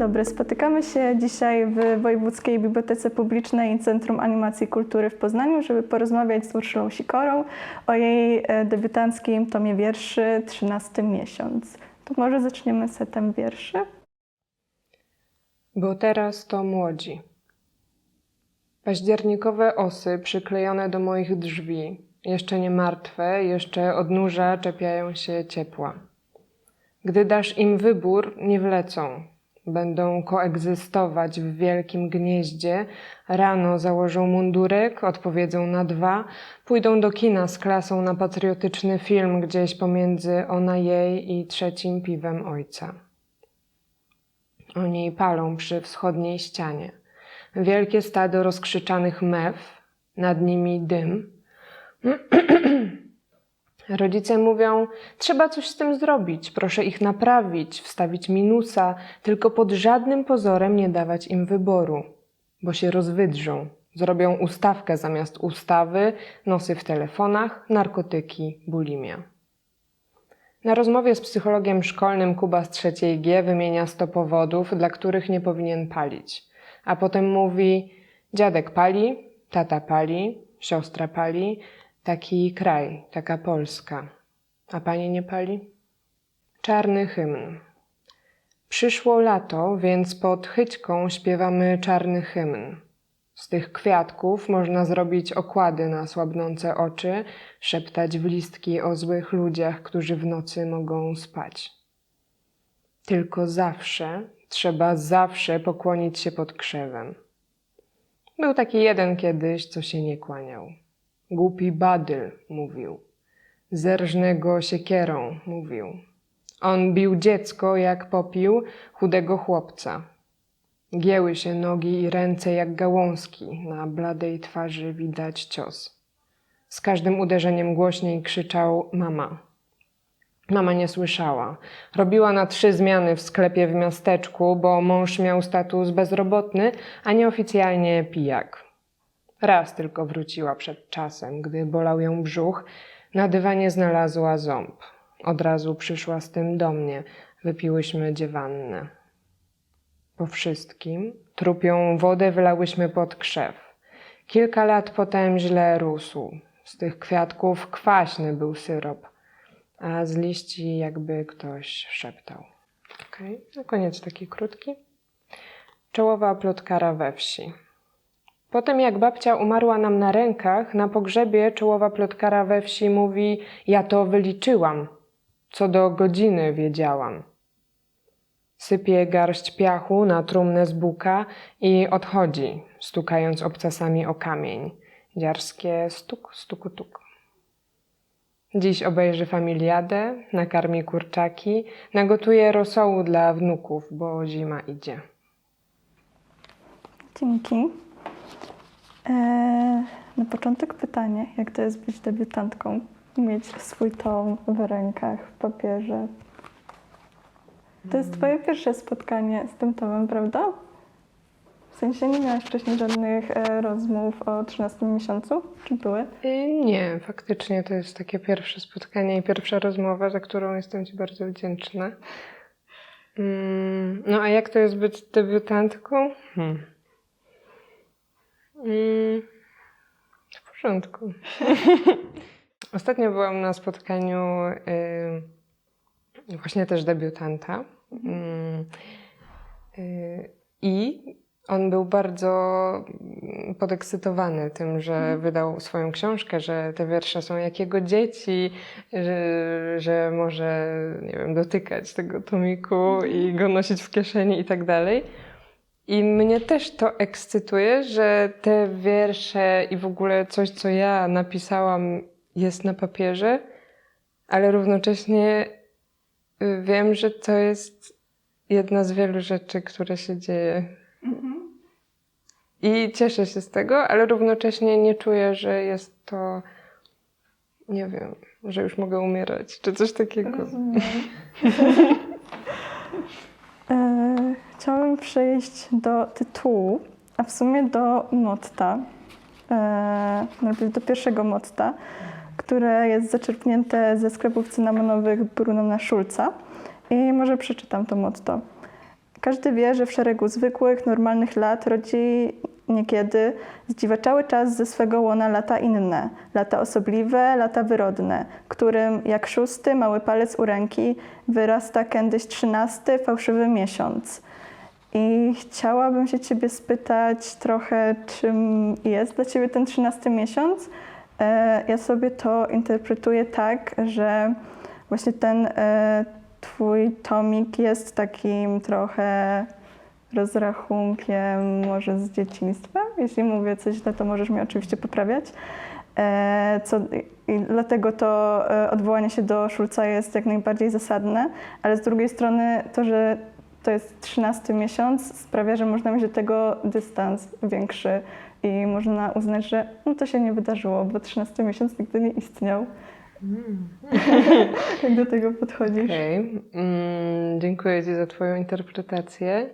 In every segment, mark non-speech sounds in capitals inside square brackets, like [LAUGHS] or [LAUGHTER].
dobry. Spotykamy się dzisiaj w Wojewódzkiej Bibliotece Publicznej Centrum Animacji i Kultury w Poznaniu, żeby porozmawiać z Urszulą Sikorą o jej e, debiutanckim tomie wierszy 13 miesiąc. To może zaczniemy setem wierszy? Bo teraz to młodzi. Październikowe osy przyklejone do moich drzwi, jeszcze nie martwe, jeszcze od nurza czepiają się ciepła. Gdy dasz im wybór, nie wlecą. Będą koegzystować w wielkim gnieździe, rano założą mundurek, odpowiedzą na dwa, pójdą do kina z klasą na patriotyczny film gdzieś pomiędzy ona jej i trzecim piwem ojca. Oni palą przy wschodniej ścianie. Wielkie stado rozkrzyczanych mew, nad nimi dym. [CLEARS THROAT] Rodzice mówią: Trzeba coś z tym zrobić, proszę ich naprawić, wstawić minusa, tylko pod żadnym pozorem nie dawać im wyboru, bo się rozwydrzą. Zrobią ustawkę zamiast ustawy, nosy w telefonach, narkotyki, bulimia. Na rozmowie z psychologiem szkolnym Kuba z trzeciej G wymienia 100 powodów, dla których nie powinien palić. A potem mówi: Dziadek pali, tata pali, siostra pali, taki kraj, taka Polska. A pani nie pali? Czarny hymn. Przyszło lato, więc pod chyćką śpiewamy czarny hymn. Z tych kwiatków można zrobić okłady na słabnące oczy, szeptać w listki o złych ludziach, którzy w nocy mogą spać. Tylko zawsze, trzeba zawsze pokłonić się pod krzewem. Był taki jeden kiedyś, co się nie kłaniał. Głupi badyl, mówił. Zerżnę go siekierą, mówił. On bił dziecko, jak popił chudego chłopca. Gięły się nogi i ręce jak gałązki, na bladej twarzy widać cios. Z każdym uderzeniem głośniej krzyczał mama. Mama nie słyszała. Robiła na trzy zmiany w sklepie w miasteczku, bo mąż miał status bezrobotny, a nieoficjalnie pijak. Raz tylko wróciła przed czasem, gdy bolał ją brzuch, na dywanie znalazła ząb. Od razu przyszła z tym do mnie. Wypiłyśmy dziewannę. Po wszystkim trupią wodę wylałyśmy pod krzew. Kilka lat potem źle rósł. Z tych kwiatków kwaśny był syrop, a z liści jakby ktoś szeptał. Okay. Na koniec taki krótki. Czołowa plotkara we wsi. Potem jak babcia umarła nam na rękach, na pogrzebie czołowa plotkara we wsi mówi: Ja to wyliczyłam. Co do godziny wiedziałam. Sypie garść piachu na trumnę z buka i odchodzi, stukając obcasami o kamień. Dziarskie stuk, stuku, tuk. Dziś obejrzy familiadę, nakarmi kurczaki, nagotuje rosołu dla wnuków, bo zima idzie. Dzięki. E, na początek pytanie, jak to jest być debiutantką? Mieć swój tom w rękach, w papierze. To jest twoje pierwsze spotkanie z tym tomem, prawda? W sensie nie miałaś wcześniej żadnych e, rozmów o 13 miesiącu? Czy były? Y, Nie, faktycznie to jest takie pierwsze spotkanie i pierwsza rozmowa, za którą jestem Ci bardzo wdzięczna. Mm, No a jak to jest być debiutantką? Hmm. Mm, W porządku. [LAUGHS] Ostatnio byłam na spotkaniu y, właśnie też debiutanta. Mm, y, I on był bardzo podekscytowany tym, że wydał swoją książkę, że te wiersze są jak jego dzieci, że, że może, nie wiem, dotykać tego tomiku i go nosić w kieszeni i tak dalej. I mnie też to ekscytuje, że te wiersze i w ogóle coś, co ja napisałam, jest na papierze, ale równocześnie y, wiem, że to jest jedna z wielu rzeczy, które się dzieje i cieszę się z tego, ale równocześnie nie czuję, że jest to, nie wiem, że już mogę umierać, czy coś takiego. Rozumiem. [LAUGHS] chciałabym przejść do tytułu, a w sumie do motta. E, do pierwszego motta, które jest zaczerpnięte ze sklepów cynamonowych Brunona Schulza. I może przeczytam to motto. Każdy wie, że w szeregu zwykłych, normalnych lat rodzi niekiedy zdziwaczały czas ze swego łona lata inne, lata osobliwe, lata wyrodne, którym jak szósty mały palec u ręki wyrasta kiedyś trzynasty fałszywy miesiąc. I chciałabym się Ciebie spytać trochę, czym jest dla Ciebie ten trzynasty miesiąc. E, Ja sobie to interpretuję tak, że właśnie ten e, Twój tomik jest takim trochę rozrachunkiem może z dzieciństwa. Jeśli mówię coś źle, to możesz mnie oczywiście poprawiać. E, Co, dlatego to odwołanie się do Szulca jest jak najbardziej zasadne, ale z drugiej strony to, że to jest 13 miesiąc, sprawia, że można mieć do tego dystans większy i można uznać, że no to się nie wydarzyło, bo 13 miesiąc nigdy nie istniał. Jak [LAUGHS] do tego podchodzisz? Okej, mm, dziękuję Ci za Twoją interpretację.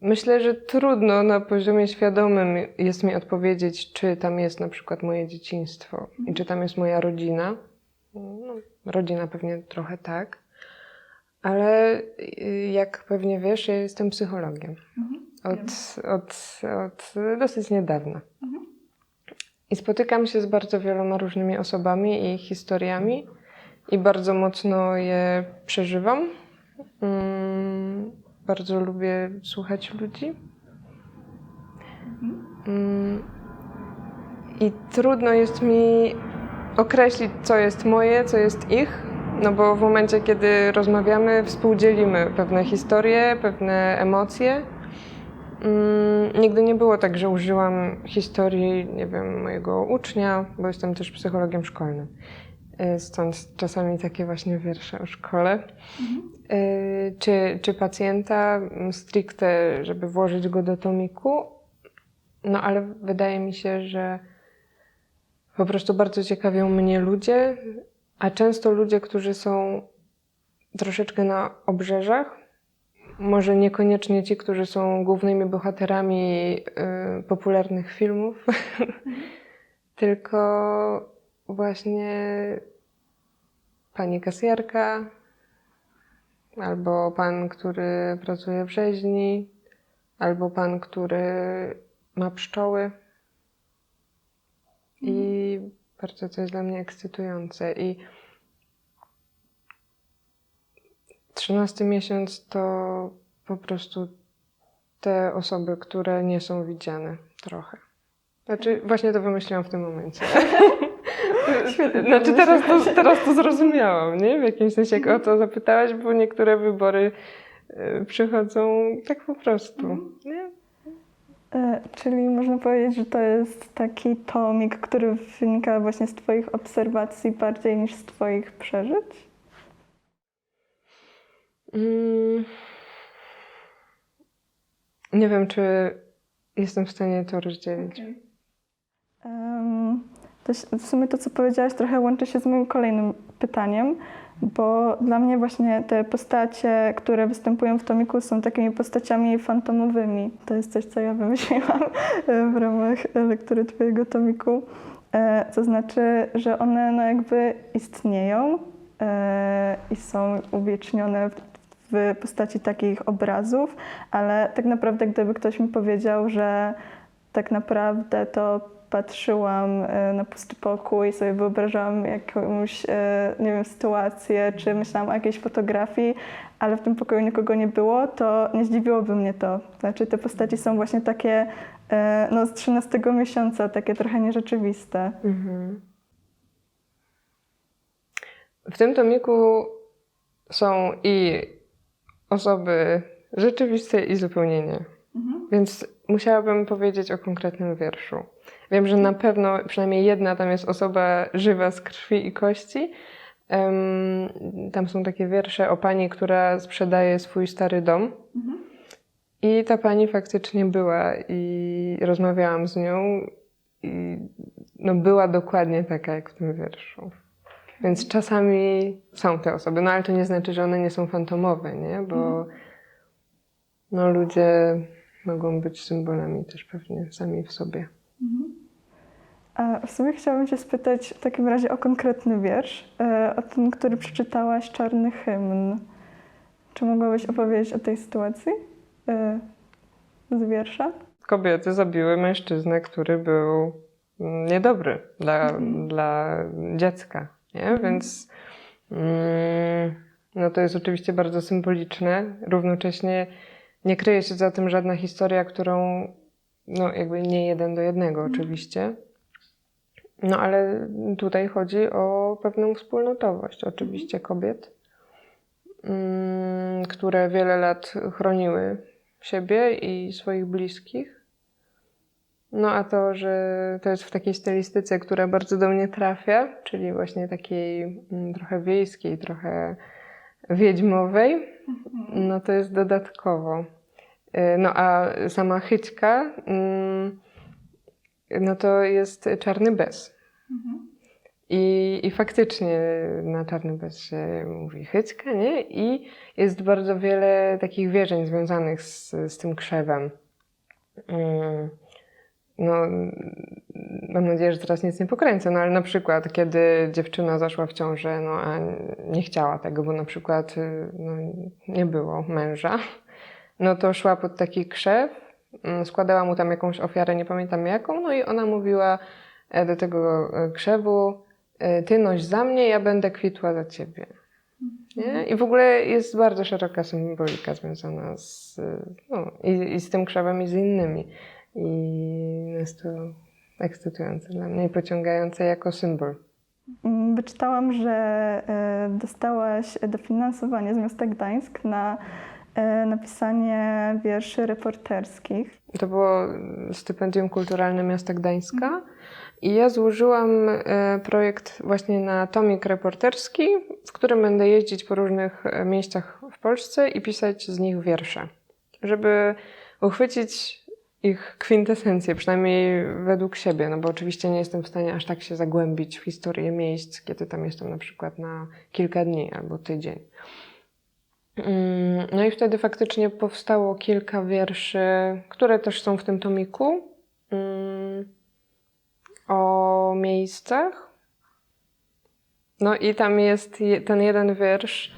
Myślę, że trudno na poziomie świadomym jest mi odpowiedzieć, czy tam jest na przykład moje dzieciństwo i czy tam jest moja rodzina. No, rodzina pewnie trochę tak, ale y, jak pewnie wiesz, ja jestem psychologiem od, od, od dosyć niedawna. I spotykam się z bardzo wieloma różnymi osobami i ich historiami i bardzo mocno je przeżywam. Mm, bardzo lubię słuchać ludzi. Mm, I trudno jest mi określić, co jest moje, co jest ich, no bo w momencie, kiedy rozmawiamy, współdzielimy pewne historie, pewne emocje. Mm, nigdy nie było tak, że użyłam historii, nie wiem, mojego ucznia, bo jestem też psychologiem szkolnym. Y, Stąd czasami takie właśnie wiersze o szkole. Y, Czy, czy pacjenta mm, stricte, żeby włożyć go do tomiku. No ale wydaje mi się, że po prostu bardzo ciekawią mnie ludzie, a często ludzie, którzy są troszeczkę na obrzeżach, może niekoniecznie ci, którzy są głównymi bohaterami y, popularnych filmów, [LAUGHS] tylko właśnie pani kasjerka, albo pan, który pracuje w rzeźni, albo pan, który ma pszczoły. I bardzo to jest dla mnie ekscytujące. I trzynasty miesiąc to po prostu te osoby, które nie są widziane trochę. Znaczy, właśnie to wymyśliłam w tym momencie. [LAUGHS] Znaczy, teraz to, teraz to zrozumiałam, nie? W jakimś sensie, jak o to zapytałaś, bo niektóre wybory y, przychodzą tak po prostu. Nie? E, Czyli można powiedzieć, że to jest taki tomik, który wynika właśnie z Twoich obserwacji bardziej niż z Twoich przeżyć? Mm. Nie wiem, czy jestem w stanie to rozdzielić. Em, To się- w sumie to, co powiedziałaś, trochę łączy się z moim kolejnym pytaniem, bo dla mnie właśnie te postacie, które występują w tomiku, są takimi postaciami fantomowymi. To jest coś, co ja wymyśliłam e, w ramach lektury Twojego tomiku. E, To znaczy, że one no jakby istnieją e, i są uwiecznione w postaci takich obrazów, ale tak naprawdę gdyby ktoś mi powiedział, że tak naprawdę to patrzyłam e, na pusty pokój i sobie wyobrażałam jakąś, e, nie wiem, sytuację, czy myślałam o jakiejś fotografii, ale w tym pokoju nikogo nie było, to nie zdziwiłoby mnie to. Znaczy te postaci są właśnie takie e, no, z 13 miesiąca, takie trochę nierzeczywiste. Mhm. W tym tomiku są i osoby rzeczywiste i zupełnie nie. Więc musiałabym powiedzieć o konkretnym wierszu. Wiem, że na pewno przynajmniej jedna tam jest osoba żywa z krwi i kości. Tam są takie wiersze o pani, która sprzedaje swój stary dom. I ta pani faktycznie była i rozmawiałam z nią i no była dokładnie taka jak w tym wierszu. Więc czasami są te osoby, no ale to nie znaczy, że one nie są fantomowe, nie? Bo no ludzie mogą być symbolami też pewnie sami w sobie. A w sumie chciałabym Cię spytać w takim razie o konkretny wiersz, e, o ten, który przeczytałaś, Czarny Hymn. Czy mogłabyś opowiedzieć o tej sytuacji e, z wiersza? Kobiety zabiły mężczyznę, który był mm, niedobry dla, Mhm. dla dziecka, nie? Więc mm, no to jest oczywiście bardzo symboliczne. Równocześnie nie kryje się za tym żadna historia, którą no jakby nie jeden do jednego oczywiście. No ale tutaj chodzi o pewną wspólnotowość oczywiście kobiet, mm, które wiele lat chroniły siebie i swoich bliskich. No a to, że to jest w takiej stylistyce, która bardzo do mnie trafia, czyli właśnie takiej mm, trochę wiejskiej, trochę wiedźmowej, no to jest dodatkowo. Y, No a sama chyćka, mm, no to jest czarny bez. I, I faktycznie na czarny bez się mówi chyćka, nie? I jest bardzo wiele takich wierzeń związanych z, z tym krzewem. Mm, No, mam nadzieję, że teraz nic nie pokręcę, no ale na przykład, kiedy dziewczyna zaszła w ciążę, no a nie chciała tego, bo na przykład y, no, nie było męża, no to szła pod taki krzew, mm, składała mu tam jakąś ofiarę, nie pamiętam jaką, no i ona mówiła e, do tego e, krzewu, e, ty noś za mnie, ja będę kwitła za ciebie. Nie? I w ogóle jest bardzo szeroka symbolika związana z, no, i, i z tym krzewem, i z innymi. I jest to ekscytujące dla mnie i pociągające jako symbol. Mm, Wyczytałam, że dostałaś dofinansowanie z miasta Gdańsk na napisanie wierszy reporterskich. To było stypendium kulturalne miasta Gdańska i ja złożyłam e, projekt właśnie na tomik reporterski, w którym będę jeździć po różnych e, miejscach w Polsce i pisać z nich wiersze, żeby uchwycić ich kwintesencję, przynajmniej według siebie, no bo oczywiście nie jestem w stanie aż tak się zagłębić w historię miejsc, kiedy tam jestem na przykład na kilka dni albo tydzień. Mm, No i wtedy faktycznie powstało kilka wierszy, które też są w tym tomiku, mm, o miejscach. No i tam jest je- ten jeden wiersz,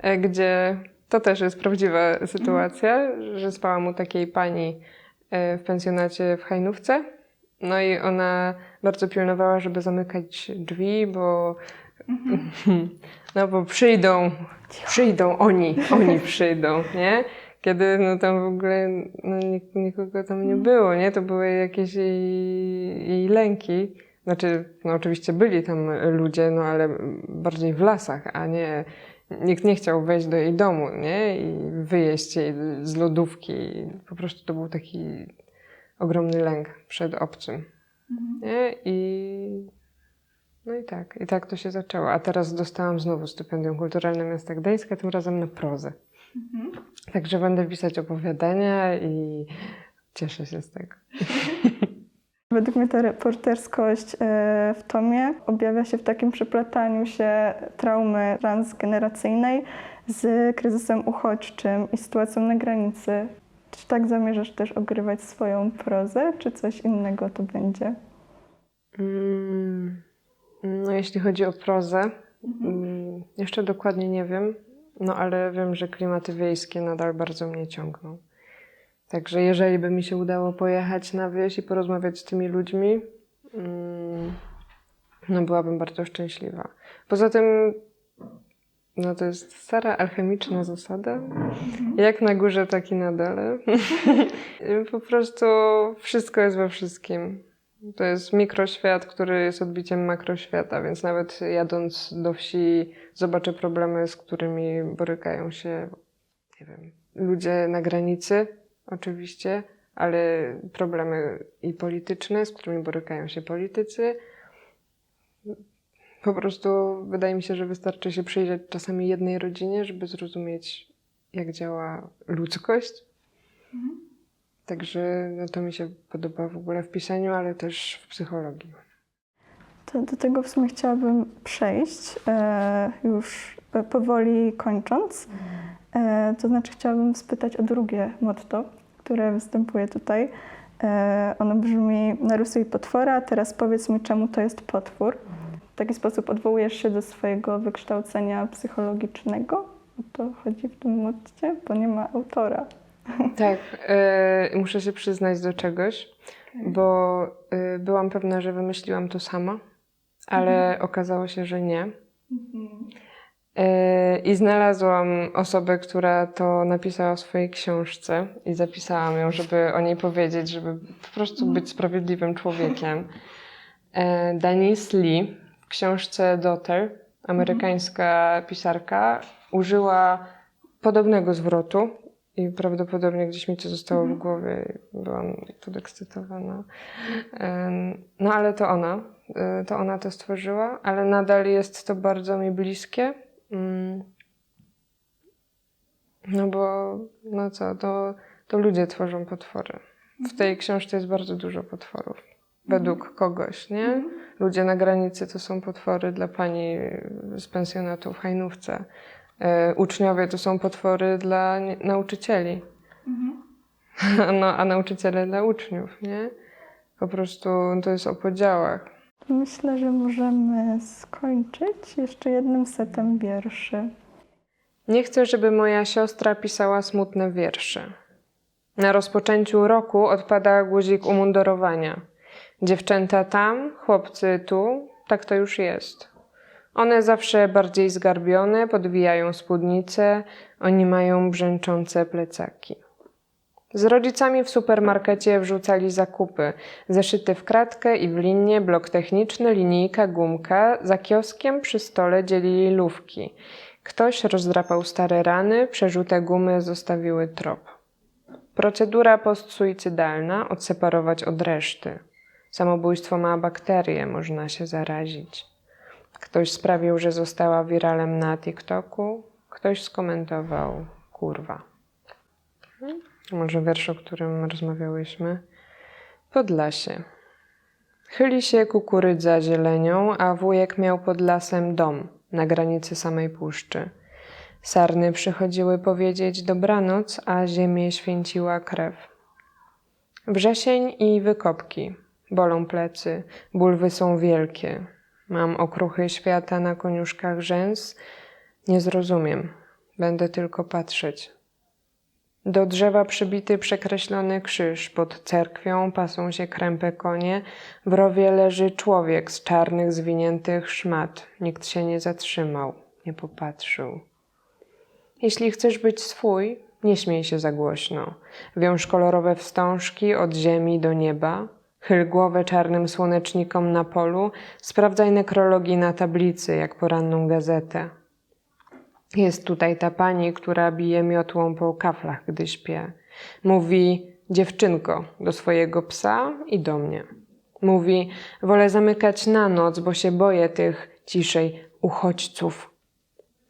e, gdzie to też jest prawdziwa sytuacja, że spała mu takiej pani e, w pensjonacie w Hajnówce. No i ona bardzo pilnowała, żeby zamykać drzwi, bo [LAUGHS] no bo przyjdą, przyjdą oni, oni [LAUGHS] przyjdą, nie? Kiedy no tam w ogóle no, nik- nikogo tam nie było, nie? To były jakieś jej, jej lęki. Znaczy, no oczywiście byli tam ludzie, no ale bardziej w lasach, a nie... Nikt nie chciał wejść do jej domu, nie? I wyjeść jej z lodówki. Po prostu to był taki ogromny lęk przed obcym, nie? I no i tak, i tak to się zaczęło. A teraz dostałam znowu stypendium kulturalne miasta Gdańska, tym razem na prozę. Także będę pisać opowiadania i cieszę się z tego. [LAUGHS] Według mnie ta reporterskość e, w tomie objawia się w takim przeplataniu się traumy transgeneracyjnej z kryzysem uchodźczym i sytuacją na granicy. Czy tak zamierzasz też ogrywać swoją prozę, czy coś innego to będzie? Mm, No, jeśli chodzi o prozę, mm, jeszcze dokładnie nie wiem, no ale wiem, że klimaty wiejskie nadal bardzo mnie ciągną. Także jeżeli by mi się udało pojechać na wieś i porozmawiać z tymi ludźmi, mm, no byłabym bardzo szczęśliwa. Poza tym, no to jest stara alchemiczna zasada. Jak na górze, tak i na dole. [LAUGHS] po prostu wszystko jest we wszystkim. To jest mikroświat, który jest odbiciem makroświata, więc nawet jadąc do wsi zobaczę problemy, z którymi borykają się, nie wiem, ludzie na granicy, oczywiście, ale problemy i polityczne, z którymi borykają się politycy. Po prostu wydaje mi się, że wystarczy się przyjrzeć czasami jednej rodzinie, żeby zrozumieć, jak działa ludzkość. Także no to mi się podoba w ogóle w pisaniu, ale też w psychologii. To do tego w sumie chciałabym przejść, e, już e, powoli kończąc. E, to znaczy chciałabym spytać o drugie motto, które występuje tutaj. Ono brzmi, narysuj potwora, teraz powiedz mi, czemu to jest potwór. W taki sposób odwołujesz się do swojego wykształcenia psychologicznego. O to chodzi w tym motcie, bo nie ma autora. Tak, e, muszę się przyznać do czegoś, bo e, byłam pewna, że wymyśliłam to sama, ale okazało się, że nie. E, I znalazłam osobę, która to napisała w swojej książce i zapisałam ją, żeby o niej powiedzieć, żeby po prostu być sprawiedliwym człowiekiem. Denise Lee w książce Daughter, amerykańska pisarka, użyła podobnego zwrotu i prawdopodobnie gdzieś mi to zostało w głowie i byłam podekscytowana. No ale to ona, y, to ona to stworzyła, ale nadal jest to bardzo mi bliskie. Mm. No bo, no co, to, to ludzie tworzą potwory. W tej książce jest bardzo dużo potworów. Według kogoś, nie? Ludzie na granicy to są potwory dla pani z pensjonatu w Hajnówce. E, uczniowie to są potwory dla nauczycieli. [LAUGHS] No, a nauczyciele dla uczniów, nie? Po prostu to jest o podziałach. Myślę, że możemy skończyć jeszcze jednym setem wierszy. Nie chcę, żeby moja siostra pisała smutne wiersze. Na rozpoczęciu roku odpada guzik umundurowania. Dziewczęta tam, chłopcy tu, tak to już jest. One zawsze bardziej zgarbione, podwijają spódnice, oni mają brzęczące plecaki. Z rodzicami w supermarkecie wrzucali zakupy. Zeszyty w kratkę i w linię, blok techniczny, linijka, gumka. Za kioskiem przy stole dzielili lówki. Ktoś rozdrapał stare rany, przerzute gumy zostawiły trop. Procedura postsuicydalna odseparować od reszty. Samobójstwo ma bakterie, można się zarazić. Ktoś sprawił, że została wiralem na TikToku, ktoś skomentował kurwa. Może wiersz, o którym rozmawiałyśmy. Podlasie. Chyli się kukurydza zielenią, a wujek miał pod lasem dom na granicy samej puszczy. Sarny przychodziły powiedzieć dobranoc, a ziemię święciła krew. Wrzesień i wykopki. Bolą plecy, bulwy są wielkie. Mam okruchy świata na koniuszkach rzęs. Nie zrozumiem. Będę tylko patrzeć. Do drzewa przybity przekreślony krzyż. Pod cerkwią pasą się krępe konie. W rowie leży człowiek z czarnych, zwiniętych szmat. Nikt się nie zatrzymał, nie popatrzył. Jeśli chcesz być swój, nie śmiej się za głośno. Wiąż kolorowe wstążki od ziemi do nieba. Chyl głowę czarnym słonecznikom na polu. Sprawdzaj nekrologii na tablicy, jak poranną gazetę. Jest tutaj ta pani, która bije miotłą po kaflach, gdy śpię. Mówi dziewczynko do swojego psa i do mnie. Mówi, wolę zamykać na noc, bo się boję tych ciszej uchodźców.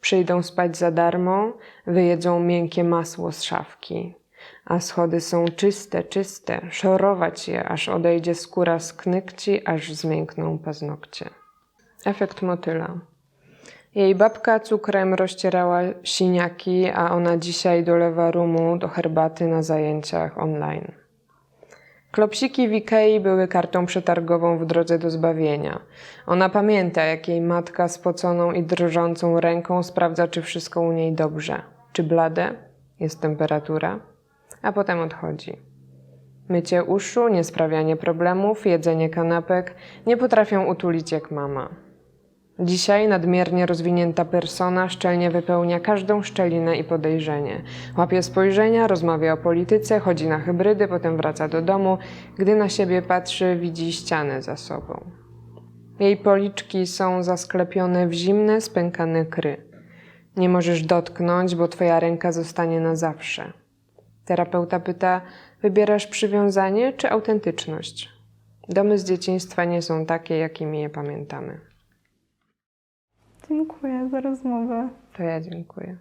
Przyjdą spać za darmo, wyjedzą miękkie masło z szafki. A schody są czyste, czyste, szorować je, aż odejdzie skóra z knykci, aż zmiękną paznokcie. Efekt motyla. Jej babka cukrem rozcierała siniaki, a ona dzisiaj dolewa rumu do herbaty na zajęciach online. Klopsiki w Ikei były kartą przetargową w drodze do zbawienia. Ona pamięta, jak jej matka spoconą i drżącą ręką sprawdza, czy wszystko u niej dobrze. Czy blade? Jest temperatura? A potem odchodzi. Mycie uszu, niesprawianie problemów, jedzenie kanapek nie potrafią utulić jak mama. Dzisiaj nadmiernie rozwinięta persona szczelnie wypełnia każdą szczelinę i podejrzenie. Łapie spojrzenia, rozmawia o polityce, chodzi na hybrydy, potem wraca do domu. Gdy na siebie patrzy, widzi ścianę za sobą. Jej policzki są zasklepione w zimne, spękane kry. Nie możesz dotknąć, bo twoja ręka zostanie na zawsze. Terapeuta pyta: Wybierasz przywiązanie czy autentyczność? Domy z dzieciństwa nie są takie, jakimi je pamiętamy. Dziękuję za rozmowę. To ja dziękuję.